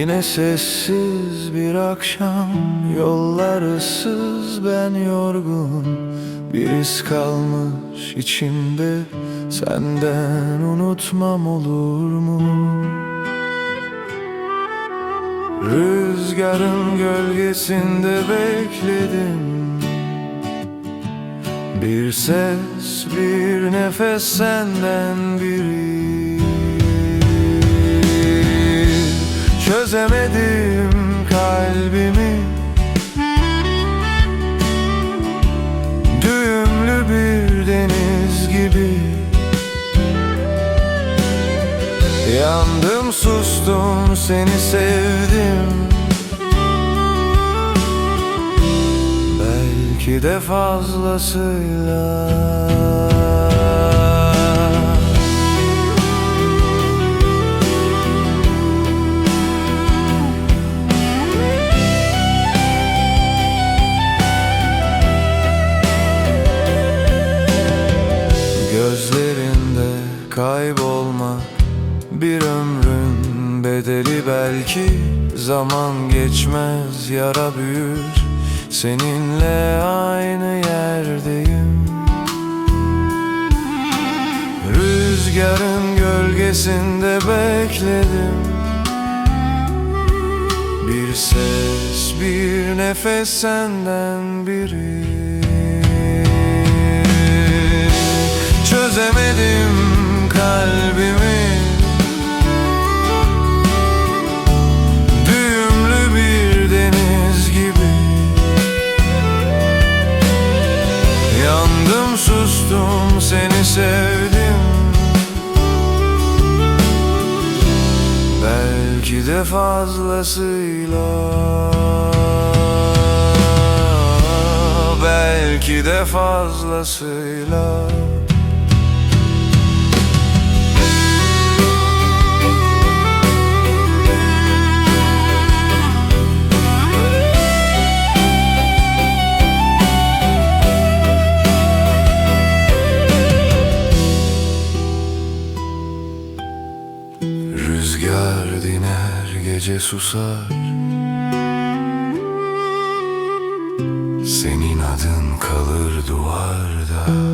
Yine sessiz bir akşam Yollar ıssız ben yorgun. Bir iz kalmış içimde Senden unutmam olur mu? Rüzgarın gölgesinde bekledim. Bir ses, bir nefes senden biri Çözemedim kalbimi. Düğümlü bir deniz gibi. Yandım sustum seni sevdim. Belki de fazlasıyla kaybolmak. Bir ömrün bedeli belki Zaman geçmez yara büyür. Seninle aynı yerdeyim. Rüzgarın gölgesinde bekledim. Bir ses, bir nefes senden biri. Çözemedim kalbimi. Düğümlü bir deniz gibi. Yandım sustum seni sevdim. Belki de fazlasıyla. Belki de fazlasıyla Rüzgar diner gece susar. Senin adın kalır duvarda